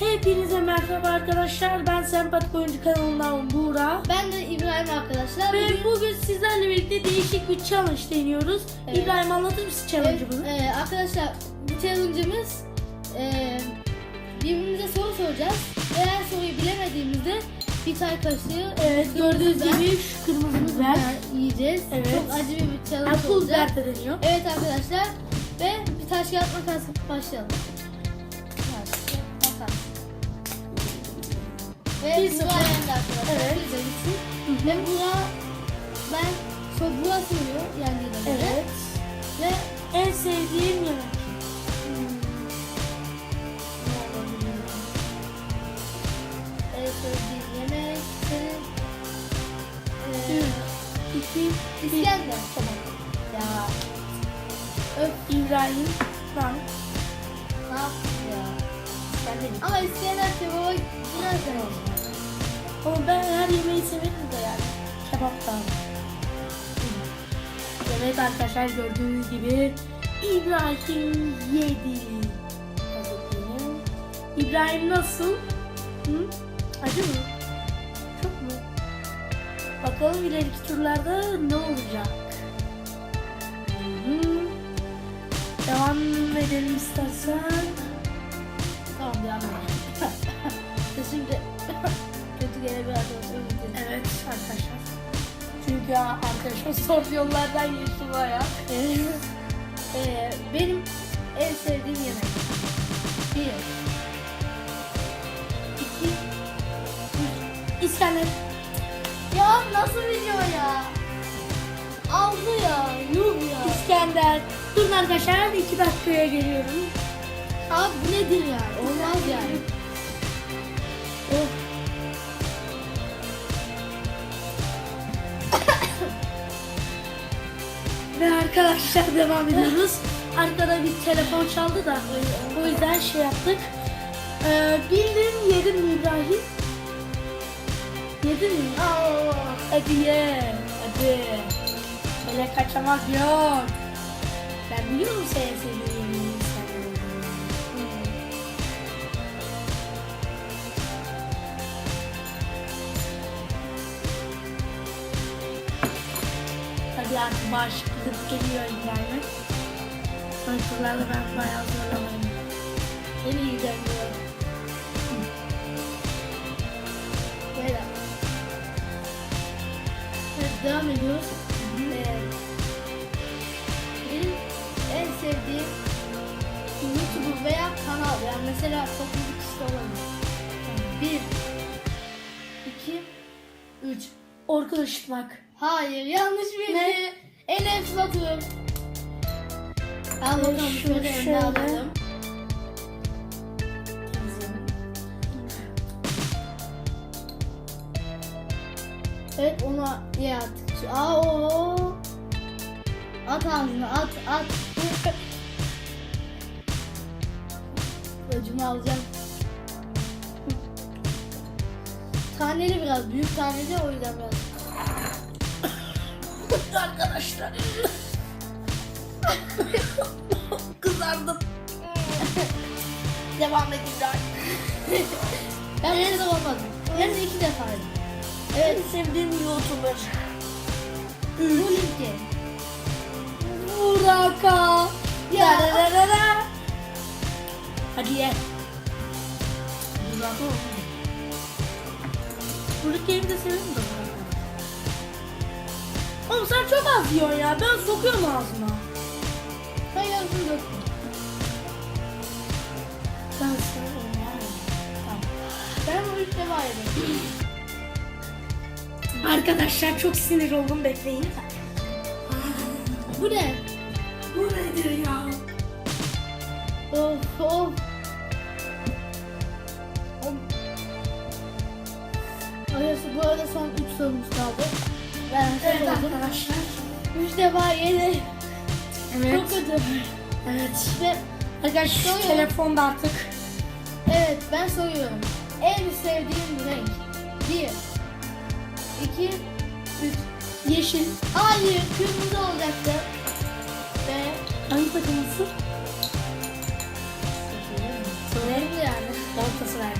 Hepinize merhaba arkadaşlar. Ben Sempatik Oyuncu kanalından Buğra. Ben de İbrahim arkadaşlar. Ve Bugün- bugün sizlerle birlikte değişik bir challenge deniyoruz. Evet. İbrahim anlatır mısın challenge'ımızı? Evet, e, arkadaşlar bu challenge'ımız e, birbirimize soru soracağız. Eğer soruyu bilemediğimizde bir çay kaşığı Evet, gördüğünüz biber gibi şu kırmızı biber. yiyeceğiz. Evet. Çok acı bir challenge pul olacak. biber de deniyor. Evet arkadaşlar ve bir taş kağıt makas başlayalım. Ve Bir sıfır. yendi arkadaşlar. Evet. Gitsin. Ve Buğra ben çok Buğra söylüyor yendiğine göre. Evet. Ve En sevdiğim yemek. Hmm. Ne olabilir? En sevdiğin yemek senin iki. İskender. Tamam. Ya Öp İbrahim. Ben. ne yaptın ya? Ben de Ama İskender kebaba gidersen olsun. Da. Evet arkadaşlar gördüğünüz gibi İbrahim yedi. İbrahim nasıl? Hı? Acı mı? Çok mu? Bakalım ileriki turlarda ne olacak? Hı. Devam edelim istersen. Tamam devam edelim. Şimdi kötü gelebilir. Evet. Çünkü arkadaşım zor yollardan geçti baya. Eee, benim en sevdiğim yemek. Bir. İki. İskender. Ya nasıl biliyor ya? Aldı ya. Yuh ya. İskender. Durun arkadaşlar iki dakikaya geliyorum. Abi bu nedir yani? Olmaz yani. Oh. Ve arkadaşlar devam ediyoruz. Arkada bir telefon çaldı da o yüzden şey yaptık. Ee, bildin yedin mi İbrahim? Yedin mi? Aa, Hadi ye. Hadi. Öyle kaçamak yok. Ben biliyorum senin sevdiğin Hadi artık bağışıklık geliyor İbrahim'e. Son turlarda ben bayağı zorlamayayım. en iyi demiyor. Böyle. Evet devam ediyoruz. Ee, benim en sevdiğim YouTuber veya kanal yani mesela çok büyük kişi olabilir. Bir, iki, üç. Orkun Işıtmak. Hayır yanlış bildi. Ne? Enes Batur. Al bakalım şöyle önüne şöyle. alalım. Evet ona ye artık. Aa o. At ağzına at at. Öcümü alacağım. Taneli biraz büyük taneli o yüzden biraz. Arkadaşlar. Kızardım. Devam et İbrahim. Ben olmadım. Hem de iki defa yedim. Evet. En sevdiğim YouTuber. Bu linki. Buraka. Ya. Da da da da. Hadi ye. Buraka. Buradaki de severim de. Oğlum sen çok az yiyorsun ya. Ben sokuyorum ağzıma. Ben yarısını döktüm. Ben seviyorum ya. Tamam. Ben bu üç defa yedim. Arkadaşlar çok sinir oldum bekleyin. Bu ne? Bu nedir ya? Of of. Arkadaşlar bu arada son üç sorumuz kaldı. Ben Evet arkadaşlar. Üç defa yedim. Evet. Çok kötü. Evet. Ve Arkadaşlar şu telefonda artık. evet ben soruyorum. En sevdiğim renk. Bir. iki, Üç. Yeşil. Hayır kırmızı olacaktı. Ve Hangi takımısın? Söylerim yani. Galatasaray.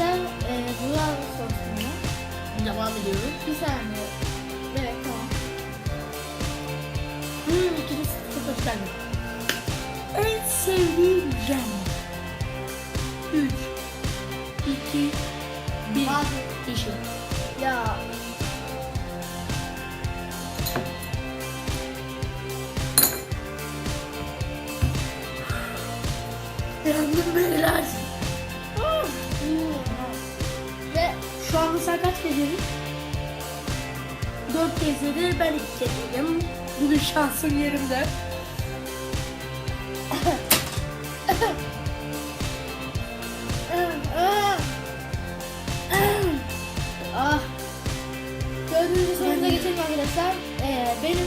Arkadaşlar e, Burak sorsun bana. Devam ediyoruz. Bir saniye. Evet tamam. Hmm, ikili sıfır geldi. En sevdiğim renk. 3 2 1 Hadi. Yeşil. Ya Yandım beyler. Sen kaç kez yedin? 4 kez yedi, ben 2 kez yedim. Bugün şansım yerimde. ah. Dördüncü sorumuza geçelim arkadaşlar. Ee, benim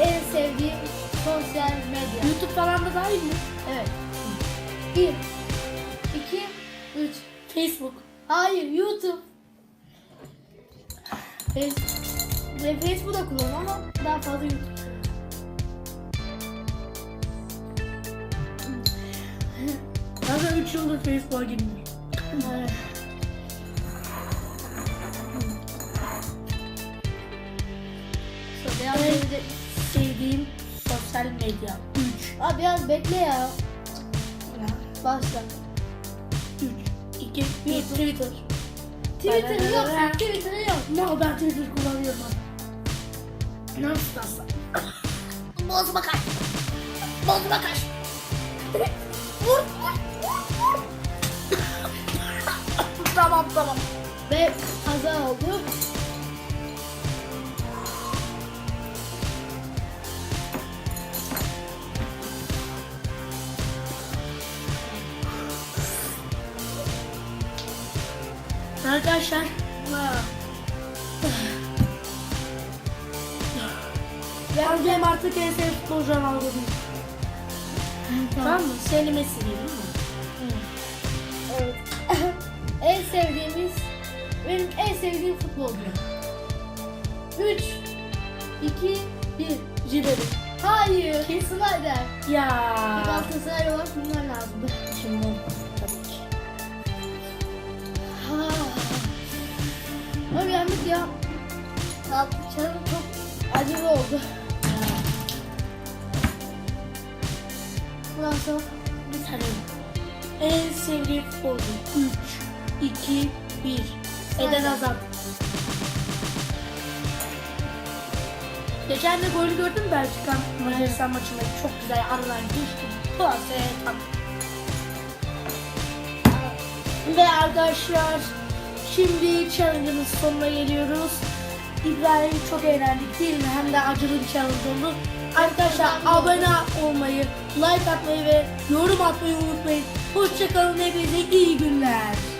en sevdiğim sosyal medya. YouTube falan da dahil mi? Evet. Bir, iki, üç. Facebook. Hayır YouTube. Face- ve Facebook da kullanıyorum ama daha fazla YouTube. Zaten 3 yıldır Facebook'a girmiyorum. Evet. So, biraz Evet. evde- Sevdiğim sosyal medya. 3 Abi biraz bekle ya. Başla. 3 2 1 Twitter. Twitter yok. Twitter yok. No ben Twitter kullanıyorum. Nasıl nasıl? Bozma kaç. Bozma kaç. Vur vur vur vur. tamam tamam. Ve kaza oldu. Arkadaşlar. Ben benim artık en sevdiğim futbolcu Ronaldo değil. Tamam mı? Seni Messi değil mi? Evet. en sevdiğimiz benim en sevdiğim futbolcu. 3 2 1 Ribery. Hayır. Snyder. Ya. Bir Galatasaray olarak bunlar lazımdı. Tatlı canım çok acılı oldu. Bundan sonra Bir tane. En sevdiğim futbolcu. 3, 2, 1. Eden Hazard. Geçen de golü gördün mü Belçika Macaristan maçında çok güzel aradan geçti. Klase tam. Ve arkadaşlar şimdi challenge'ımız sonuna geliyoruz. İbrahim çok eğlendik değil mi? Hem de acılı bir challenge oldu. Arkadaşlar abone olmayı, like atmayı ve yorum atmayı unutmayın. Hoşçakalın hepinize iyi günler.